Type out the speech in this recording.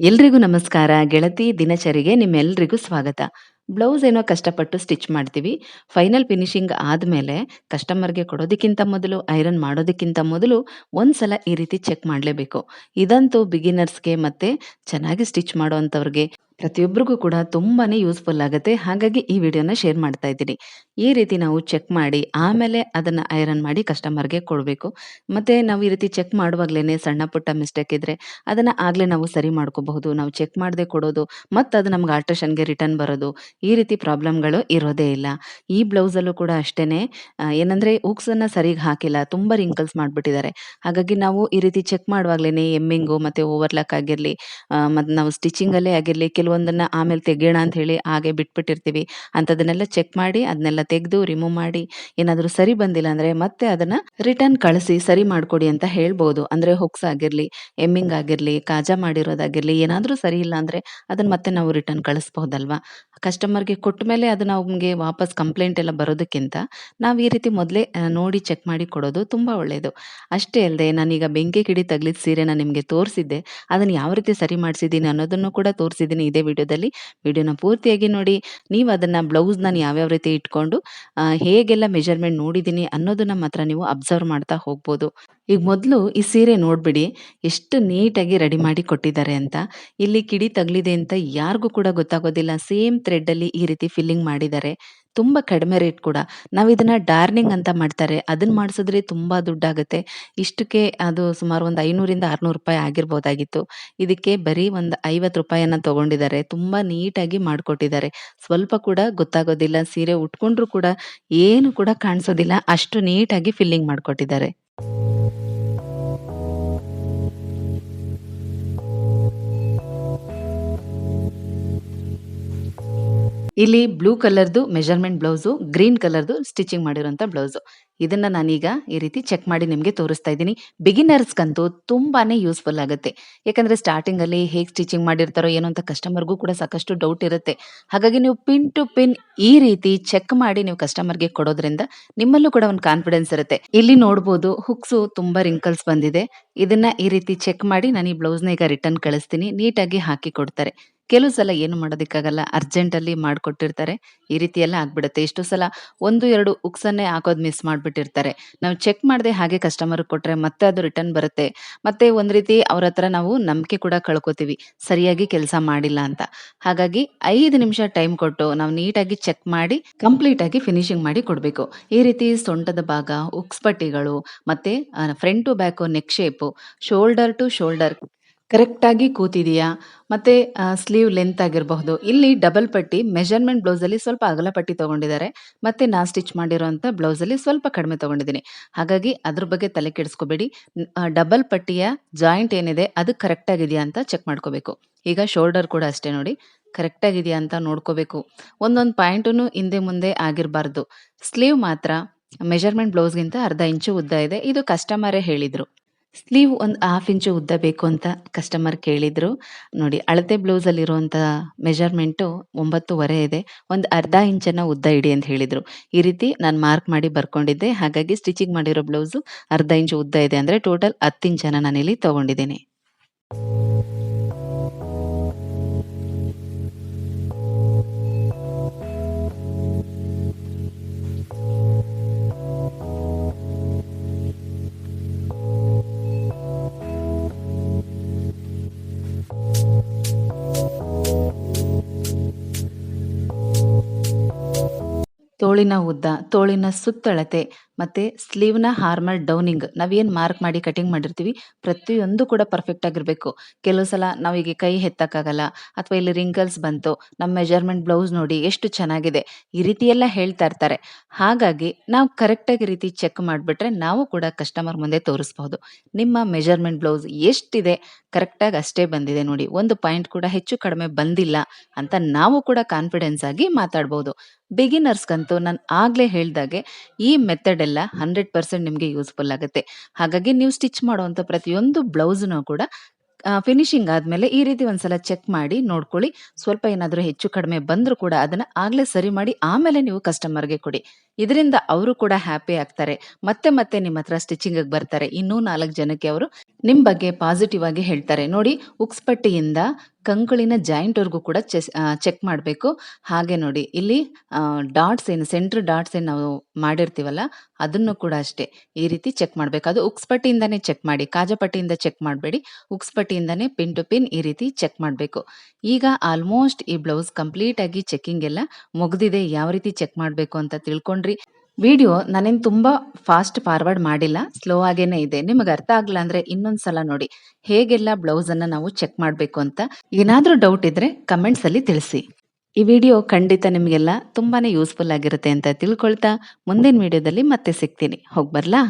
ಎಲ್ರಿಗೂ ನಮಸ್ಕಾರ. ಗೆಳತಿ ದಿನಚರಿಗೆ ನಿಮ್ಮೆಲ್ರಿಗೂ ಸ್ವಾಗತ. ಬ್ಲೌಸ್ ಏನೋ ಕಷ್ಟಪಟ್ಟು ಸ್ಟಿಚ್ ಮಾಡ್ತೀವಿ. ಫೈನಲ್ ಫಿನಿಶಿಂಗ್ ಆದಮೇಲೆ ಕಸ್ಟಮರ್‌ಗೆ ಕೊಡೋದಕ್ಕಿಂತ ಮೊದಲು, ಐರನ್ ಮಾಡೋದಕ್ಕಿಂತ ಮೊದಲು ಒಂದ್ಸಲ ಈ ರೀತಿ ಚೆಕ್ ಮಾಡಲೇಬೇಕು ಇದಂತೂ ಬಿಗಿನರ್ಸ್‌ಗೆ ಮತ್ತೆ ಚೆನ್ನಾಗಿ ಸ್ಟಿಚ್ ಮಾಡೋಂಥವ್ರಿಗೆ ಪ್ರತಿಯೊಬ್ಬರಿಗೂ ಕೂಡ ತುಂಬಾನೇ ಯೂಸ್‌ಫುಲ್ ಆಗುತ್ತೆ ಹಾಗಾಗಿ ಈ ವಿಡಿಯೋನ ಶೇರ್ ಮಾಡ್ತಾ ಇದ್ದೀನಿ. ಈ ರೀತಿ ನಾವು ಚೆಕ್ ಮಾಡಿ ಆಮೇಲೆ ಅದನ್ನ ಐರನ್ ಮಾಡಿ ಕಸ್ಟಮರ್‌ಗೆ ಕೊಡಬೇಕು ಮತ್ತೆ ನಾವು ಈ ರೀತಿ ಚೆಕ್ ಮಾಡುವಾಗ್ಲೇನೆ ಸಣ್ಣ ಪುಟ್ಟ ಮಿಸ್ಟೇಕ್ ಇದ್ರೆ ಅದನ್ನ ಆಗ್ಲೇ ನಾವು ಸರಿ ಮಾಡ್ಕೋಬಹುದು. ನಾವು ಚೆಕ್ ಮಾಡದೆ ಕೊಡೋದು, ಮತ್ತೆ ಅದು ನಮ್ಗೆ ಆಲ್ಟ್ರೇಷನ್‌ಗೆ ರಿಟರ್ನ್ ಬರೋದು, ಈ ರೀತಿ ಪ್ರಾಬ್ಲಮ್‌ಗಳು ಇರೋದೇ ಇಲ್ಲ. ಈ ಬ್ಲೌಸಲ್ಲೂ ಕೂಡ ಅಷ್ಟೇನೆ ಏನಂದ್ರೆ ಉಕ್ಸ್ ಅನ್ನ ಸರಿಗ್ ಹಾಕಿಲ್ಲ. ತುಂಬಾ ರಿಂಕಲ್ಸ್ ಮಾಡ್ಬಿಟ್ಟಿದ್ದಾರೆ. ಹಾಗಾಗಿ ನಾವು ಈ ರೀತಿ ಚೆಕ್ ಮಾಡುವಾಗ್ಲೇನೆ ಎಮ್ಮಿಂಗು ಮತ್ತೆ ಓವರ್‌ಲಾಕ್ ಆಗಿರಲಿ ಮತ್ತು ನಾವು ಸ್ಟಿಚಿಂಗಲ್ಲೇ ಆಗಿರ್ಲಿ ಕೆಲವೊಂದನ್ನ ಆಮೇಲೆ ತೆಗೆಯೋಣ ಅಂತ ಹೇಳಿ ಹಾಗೆ ಬಿಟ್ಬಿಟ್ಟಿರ್ತೀವಿ. ಅಂಥದನ್ನೆಲ್ಲ ಚೆಕ್ ಮಾಡಿ ಅದನ್ನೆಲ್ಲ ತೆಗೆದು ರಿಮೂವ್ ಮಾಡಿ ಏನಾದರೂ ಸರಿ ಬಂದಿಲ್ಲ ಅಂದ್ರೆ ಮತ್ತೆ ಅದನ್ನ ರಿಟರ್ನ್ ಕಳಿಸಿ ಸರಿ ಮಾಡ್ಕೊಡಿ ಅಂತ ಹೇಳ್ಬೋದು. ಅಂದ್ರೆ ಆಗಿರ್ಲಿ, ಎಮ್ಮಿಂಗ್ ಆಗಿರ್ಲಿ, ಕಾಜಾ ಮಾಡಿರೋದಾಗಿರ್ಲಿ ಏನಾದರೂ ಸರಿ ಇಲ್ಲ ಅಂದ್ರೆ ಅದನ್ನ ಮತ್ತೆ ನಾವು ರಿಟರ್ನ್ ಕಳಿಸ್ಬಹುದಲ್ವಾ? ಕಸ್ಟಮರ್‌ಗೆ ಕೊಟ್ಟಮೇಲೆ ಅದು ಅವ್ಗೆ ವಾಪಸ್ ಕಂಪ್ಲೇಂಟ್ ಎಲ್ಲ ಬರೋದಕ್ಕಿಂತ ನಾವು ಈ ರೀತಿ ಮೊದಲೇ ನೋಡಿ ಚೆಕ್ ಮಾಡಿ ಕೊಡೋದು ತುಂಬಾ ಒಳ್ಳೇದು. ಅಷ್ಟೇ ಅಲ್ಲದೆ ನಾನೀಗ ಬೆಂಕಿ ಕಿಡಿ ತಗುಲಿದ ಸೀರೆನ ನಿಮ್ಗೆ ತೋರಿಸಿದ್ದೆ. ಅದನ್ನ ಯಾವ ರೀತಿ ಸರಿ ಮಾಡ್ಸಿದ್ದೀನಿ ಅನ್ನೋದನ್ನು ಕೂಡ ತೋರಿಸಿದ್ದೀನಿ ಇದೇ ವಿಡಿಯೋದಲ್ಲಿ. ವಿಡಿಯೋನ ಪೂರ್ತಿಯಾಗಿ ನೋಡಿ. ನೀವು ಅದನ್ನ ಬ್ಲೌಸ್ ನಾನು ಯಾವ್ಯಾವ ರೀತಿ ಇಟ್ಕೊಂಡು ಹೇಗೆಲ್ಲ ಮೆಜರ್‌ಮೆಂಟ್ ನೋಡಿದ್ದೀನಿ ಅನ್ನೋದನ್ನ ಮಾತ್ರ ನೀವು ಅಬ್ಸರ್ವ್ ಮಾಡ್ತಾ ಹೋಗ್ಬೋದು. ಈಗ ಮೊದಲು ಈ ಸೀರೆ ನೋಡ್ಬಿಡಿ. ಎಷ್ಟು ನೀಟಾಗಿ ರೆಡಿ ಮಾಡಿ ಕೊಟ್ಟಿದ್ದಾರೆ ಅಂತ. ಇಲ್ಲಿ ಕಿಡಿ ತಗಲಿದೆ ಅಂತ ಯಾರಿಗೂ ಕೂಡ ಗೊತ್ತಾಗೋದಿಲ್ಲ. ಸೇಮ್ ಥ್ರೆಡ್ಡಲ್ಲಿ ಈ ರೀತಿ ಫಿಲ್ಲಿಂಗ್ ಮಾಡಿದ್ದಾರೆ. ತುಂಬಾ ಕಡಿಮೆ ರೇಟ್ ಕೂಡ. ನಾವು ಇದನ್ನ ಡಾರ್ನಿಂಗ್ ಅಂತ ಮಾಡ್ತಾರೆ. ಅದನ್ನ ಮಾಡಿಸಿದ್ರೆ ತುಂಬಾ ದುಡ್ಡಾಗುತ್ತೆ ಇಷ್ಟಕ್ಕೆ ಅದು ಸುಮಾರು ಒಂದು ಐನೂರಿಂದ ಆರುನೂರು ರೂಪಾಯಿ ಆಗಿರ್ಬೋದಾಗಿತ್ತು. ಇದಕ್ಕೆ ಬರೀ ಒಂದು ಐವತ್ತು ರೂಪಾಯಿಯನ್ನು ತಗೊಂಡಿದ್ದಾರೆ. ತುಂಬಾ ನೀಟಾಗಿ ಮಾಡ್ಕೊಟ್ಟಿದ್ದಾರೆ. ಸ್ವಲ್ಪ ಕೂಡ ಗೊತ್ತಾಗೋದಿಲ್ಲ. ಸೀರೆ ಉಟ್ಕೊಂಡ್ರು ಕೂಡ ಏನು ಕೂಡ ಕಾಣಿಸೋದಿಲ್ಲ. ಅಷ್ಟು ನೀಟಾಗಿ ಫಿಲ್ಲಿಂಗ್ ಮಾಡ್ಕೊಟ್ಟಿದ್ದಾರೆ. ಇಲ್ಲಿ ಬ್ಲೂ ಕಲರ್‌ದು ಮೆಜರ್‌ಮೆಂಟ್ ಬ್ಲೌಸು, ಗ್ರೀನ್ ಕಲರ್‌ದು ಸ್ಟಿಚಿಂಗ್ ಮಾಡಿರೋಂಥ ಬ್ಲೌಸು. ಇದನ್ನ ನಾನೀಗ ಈ ರೀತಿ ಚೆಕ್ ಮಾಡಿ ನಿಮಗೆ ತೋರಿಸ್ತಾ ಇದ್ದೀನಿ. ಬಿಗಿನರ್ಸ್‌ಗಂತೂ ತುಂಬಾನೇ ಯೂಸ್‌ಫುಲ್ ಆಗುತ್ತೆ ಯಾಕಂದ್ರೆ ಸ್ಟಾರ್ಟಿಂಗಲ್ಲಿ ಹೇಗೆ ಸ್ಟಿಚಿಂಗ್ ಮಾಡಿರ್ತಾರೋ ಏನೋ ಅಂತ ಕಸ್ಟಮರ್‌ಗೂ ಕೂಡ ಸಾಕಷ್ಟು ಡೌಟ್ ಇರುತ್ತೆ. ಹಾಗಾಗಿ ನೀವು ಪಿನ್ ಟು ಪಿನ್ ಈ ರೀತಿ ಚೆಕ್ ಮಾಡಿ ನೀವು ಕಸ್ಟಮರ್‌ಗೆ ಕೊಡೋದ್ರಿಂದ ನಿಮ್ಮಲ್ಲೂ ಕೂಡ ಒಂದು ಕಾನ್ಫಿಡೆನ್ಸ್ ಇರುತ್ತೆ. ಇಲ್ಲಿ ನೋಡ್ಬೋದು ಹುಕ್ಸು ತುಂಬಾ ರಿಂಕಲ್ಸ್ ಬಂದಿದೆ. ಇದನ್ನ ಈ ರೀತಿ ಚೆಕ್ ಮಾಡಿ ನಾನು ಈ ಬ್ಲೌಸ್‌ನ ಈಗ ರಿಟರ್ನ್ ಕಳಿಸ್ತೀನಿ. ನೀಟಾಗಿ ಹಾಕಿ ಕೊಡ್ತಾರೆ. ಕೆಲವು ಸಲ ಏನು ಮಾಡೋದಕ್ಕಾಗಲ್ಲ. ಅರ್ಜೆಂಟಲ್ಲಿ ಮಾಡ್ಕೊಟ್ಟಿರ್ತಾರೆ. ಈ ರೀತಿ ಎಲ್ಲ ಆಗ್ಬಿಡುತ್ತೆ. ಎಷ್ಟೋ ಸಲ ಒಂದು ಎರಡು ಉಕ್ಸನ್ನೇ ಹಾಕೋದು ಮಿಸ್ ಮಾಡ್ಬಿಟ್ಟಿರ್ತಾರೆ. ನಾವು ಚೆಕ್ ಮಾಡದೆ ಹಾಗೆ ಕಸ್ಟಮರ್ ಕೊಟ್ಟರೆ ಮತ್ತೆ ಅದು ರಿಟರ್ನ್ ಬರುತ್ತೆ. ಮತ್ತೆ ಒಂದು ರೀತಿ ಅವ್ರ ಹತ್ರ ನಾವು ನಂಬಿಕೆ ಕೂಡ ಕಳ್ಕೊತೀವಿ. ಸರಿಯಾಗಿ ಕೆಲಸ ಮಾಡಿಲ್ಲ ಅಂತ. ಹಾಗಾಗಿ ಐದು ನಿಮಿಷ ಟೈಮ್ ಕೊಟ್ಟು ನಾವು ನೀಟಾಗಿ ಚೆಕ್ ಮಾಡಿ ಕಂಪ್ಲೀಟ್ ಆಗಿ ಫಿನಿಶಿಂಗ್ ಮಾಡಿ ಕೊಡಬೇಕು ಈ ರೀತಿ ಸೊಂಟದ ಭಾಗ, ಉಕ್ಸ್ ಪಟ್ಟಿಗಳು ಮತ್ತೆ front to back neck shape, shoulder to shoulder ಕರೆಕ್ಟಾಗಿ ಕೂತಿದೆಯಾ? ಮತ್ತೆ ಸ್ಲೀವ್ ಲೆಂತ್ ಆಗಿರಬಹುದು. ಇಲ್ಲಿ ಡಬಲ್ ಪಟ್ಟಿ ಮೆಜರ್‌ಮೆಂಟ್ ಬ್ಲೌಸಲ್ಲಿ ಸ್ವಲ್ಪ ಅಗಲ ಪಟ್ಟಿ ತೊಗೊಂಡಿದ್ದಾರೆ ಮತ್ತೆ ನಾ ಸ್ಟಿಚ್ ಮಾಡಿರೋಂಥ ಬ್ಲೌಸಲ್ಲಿ ಸ್ವಲ್ಪ ಕಡಿಮೆ ತೊಗೊಂಡಿದ್ದೀನಿ ಹಾಗಾಗಿ ಅದ್ರ ಬಗ್ಗೆ ತಲೆ ಕೆಡಿಸ್ಕೋಬೇಡಿ. ಡಬಲ್ ಪಟ್ಟಿಯ ಜಾಯಿಂಟ್ ಏನಿದೆ, ಅದು ಕರೆಕ್ಟಾಗಿದೆಯಾ ಅಂತ ಚೆಕ್ ಮಾಡ್ಕೋಬೇಕು. ಈಗ ಶೋಲ್ಡರ್ ಕೂಡ ಅಷ್ಟೇ ನೋಡಿ. ಕರೆಕ್ಟಾಗಿದೆಯಾ ಅಂತ ನೋಡ್ಕೋಬೇಕು. ಒಂದೊಂದು ಪಾಯಿಂಟೂ ಹಿಂದೆ ಮುಂದೆ ಆಗಿರಬಾರ್ದು. ಸ್ಲೀವ್ ಮಾತ್ರ ಮೆಜರ್‌ಮೆಂಟ್ ಬ್ಲೌಸ್‌ಗಿಂತ ಅರ್ಧ ಇಂಚು ಉದ್ದ ಇದೆ. ಇದು ಕಸ್ಟಮರೇ ಹೇಳಿದ್ರು. ಸ್ಲೀವ್ ಒಂದು 1/2 ಇಂಚು ಉದ್ದ ಬೇಕು ಅಂತ ಕಸ್ಟಮರ್ ಕೇಳಿದ್ರು. ನೋಡಿ, ಅಳತೆ ಬ್ಲೌಸಲ್ಲಿರುವಂಥ ಮೆಜರ್‌ಮೆಂಟು 9.5 ಇದೆ. ಒಂದು ಅರ್ಧ ಇಂಚನ್ನ ಉದ್ದ ಇಡಿ ಅಂತ ಹೇಳಿದ್ರು. ಈ ರೀತಿ ನಾನು ಮಾರ್ಕ್ ಮಾಡಿ ಬರ್ಕೊಂಡಿದ್ದೆ. ಹಾಗಾಗಿ ಸ್ಟಿಚಿಂಗ್ ಮಾಡಿರೋ ಬ್ಲೌಸು ಅರ್ಧ ಇಂಚು ಉದ್ದ ಇದೆ ಅಂದ್ರೆ ಟೋಟಲ್ 10 ಇಂಚನ್ನ ನಾನಿಲ್ಲಿ ತಗೊಂಡಿದ್ದೀನಿ. ತೋಳಿನ ಉದ್ದ, ತೋಳಿನ ಸುತ್ತಳತೆ ಮತ್ತೆ ಸ್ಲೀವ್‌ನ ಹಾರ್ಮಲ್ ಡೌನಿಂಗ್ ನಾವೇನು ಮಾರ್ಕ್ ಮಾಡಿ ಕಟಿಂಗ್ ಮಾಡಿರ್ತೀವಿ ಪ್ರತಿಯೊಂದು ಕೂಡ ಪರ್ಫೆಕ್ಟ್ ಆಗಿರಬೇಕು. ಕೆಲವು ಸಲ ನಾವೀಗ ಕೈ ಎತ್ತಕ್ಕಾಗಲ್ಲ ಅಥವಾ ಇಲ್ಲಿ ರಿಂಕಲ್ಸ್ ಬಂತು. ನಮ್ಮ ಮೆಜರ್‌ಮೆಂಟ್ ಬ್ಲೌಸ್ ನೋಡಿ ಎಷ್ಟು ಚೆನ್ನಾಗಿದೆ. ಈ ರೀತಿ ಎಲ್ಲ ಹೇಳ್ತಾ ಇರ್ತಾರೆ. ಹಾಗಾಗಿ ನಾವು ಕರೆಕ್ಟಾಗಿ ಈ ರೀತಿ ಚೆಕ್ ಮಾಡ್ಬಿಟ್ರೆ ನಾವು ಕೂಡ ಕಸ್ಟಮರ್ ಮುಂದೆ ತೋರಿಸಬಹುದು. ನಿಮ್ಮ ಮೆಜರ್‌ಮೆಂಟ್ ಬ್ಲೌಸ್ ಎಷ್ಟಿದೆ ಕರೆಕ್ಟಾಗಿ ಅಷ್ಟೇ ಬಂದಿದೆ ನೋಡಿ. ಒಂದು ಪಾಯಿಂಟ್ ಕೂಡ ಹೆಚ್ಚು ಕಡಿಮೆ ಬಂದಿಲ್ಲ ಅಂತ ನಾವು ಕೂಡ ಕಾನ್ಫಿಡೆನ್ಸ್ ಆಗಿ ಮಾತಾಡ್ಬೋದು. ಬಿಗಿನರ್ಸ್‌ಗಂತೂ ನಾನು ಆಗಲೇ ಹೇಳಿದಾಗೆ ಈ ಮೆಥಡ್ ಎಲ್ಲ ಹಂಡ್ರೆಡ್ ಪರ್ಸೆಂಟ್ ನಿಮಗೆ ಯೂಸ್‌ಫುಲ್ ಆಗುತ್ತೆ ಹಾಗಾಗಿ ನೀವು ಸ್ಟಿಚ್ ಮಾಡುವಂಥ ಪ್ರತಿಯೊಂದು ಬ್ಲೌಸ್ನೂ ಕೂಡ ಫಿನಿಶಿಂಗ್ ಆದ್ಮೇಲೆ ಈ ರೀತಿ ಒಂದ್ಸಲ ಚೆಕ್ ಮಾಡಿ ನೋಡ್ಕೊಳ್ಳಿ. ಸ್ವಲ್ಪ ಏನಾದರೂ ಹೆಚ್ಚು ಕಡಿಮೆ ಬಂದರೂ ಕೂಡ ಅದನ್ನ ಆಗಲೇ ಸರಿ ಮಾಡಿ ಆಮೇಲೆ ನೀವು ಕಸ್ಟಮರ್‌ಗೆ ಕೊಡಿ. ಇದರಿಂದ ಅವರು ಕೂಡ ಹ್ಯಾಪಿ ಆಗ್ತಾರೆ. ಮತ್ತೆ ಮತ್ತೆ ನಿಮ್ಮ ಹತ್ರ ಸ್ಟಿಚಿಂಗಿಗೆ ಬರ್ತಾರೆ. ಇನ್ನೂ ನಾಲ್ಕು ಜನಕ್ಕೆ ಅವರು ನಿಮ್ಮ ಬಗ್ಗೆ ಪಾಸಿಟಿವ್ ಆಗಿ ಹೇಳ್ತಾರೆ. ನೋಡಿ, ಉಕ್ಸ್ ಪಟ್ಟಿಯಿಂದ ಕಂಕುಳಿನ ಜಾಯಿಂಟ್‌ವರೆಗೂ ಕೂಡ ಚೆಕ್ ಮಾಡಬೇಕು. ಹಾಗೆ ನೋಡಿ ಇಲ್ಲಿ ಡಾಟ್ಸ್ ಏನು ಸೆಂಟರ್ ಡಾಟ್ಸ್ ಏನು ನಾವು ಮಾಡಿರ್ತೀವಲ್ಲ, ಅದನ್ನು ಕೂಡ ಅಷ್ಟೇ ಈ ರೀತಿ ಚೆಕ್ ಮಾಡಬೇಕು. ಅದು ಉಕ್ಸ್ ಪಟ್ಟಿಯಿಂದಾನೇ ಚೆಕ್ ಮಾಡಿ. ಕಾಜಪಟ್ಟಿಯಿಂದ ಚೆಕ್ ಮಾಡಬೇಡಿ. ಉಕ್ಸ್ ಪಟ್ಟಿಯಿಂದಾನೇ ಪಿನ್ ಟು ಪಿನ್ ಈ ರೀತಿ ಚೆಕ್ ಮಾಡಬೇಕು. ಈಗ ಆಲ್ಮೋಸ್ಟ್ ಈ ಬ್ಲೌಸ್ ಕಂಪ್ಲೀಟ್ ಆಗಿ ಚೆಕ್ಕಿಂಗ್ ಎಲ್ಲ ಮುಗಿದಿದೆ. ಯಾವ ರೀತಿ ಚೆಕ್ ಮಾಡಬೇಕು ಅಂತ ತಿಳ್ಕೊಂಡ್ರಿ. ವಿಡಿಯೋ ನಾನೇನು ತುಂಬಾ ಫಾಸ್ಟ್ ಫಾರ್ವರ್ಡ್ ಮಾಡಿಲ್ಲ. ಸ್ಲೋ ಆಗೇನೆ ಇದೆ. ನಿಮಗೆ ಅರ್ಥ ಆಗಲ್ಲ ಅಂದರೆ ಇನ್ನೊಂದು ಸಲ ನೋಡಿ. ಹೇಗೆಲ್ಲ ಬ್ಲೌಸನ್ನು ನಾವು ಚೆಕ್ ಮಾಡಬೇಕು ಅಂತ. ಏನಾದರೂ ಡೌಟ್ ಇದ್ರೆ ಕಮೆಂಟ್ಸಲ್ಲಿ ತಿಳಿಸಿ. ಈ ವಿಡಿಯೋ ಖಂಡಿತ ನಿಮಗೆಲ್ಲ ತುಂಬಾನೇ ಯೂಸ್‌ಫುಲ್ ಆಗಿರುತ್ತೆ ಅಂತ ತಿಳ್ಕೊಳ್ತಾ, ಮುಂದಿನ ವಿಡಿಯೋದಲ್ಲಿ ಮತ್ತೆ ಸಿಗ್ತೀನಿ. ಹೋಗ್ಬರ್ಲಾ?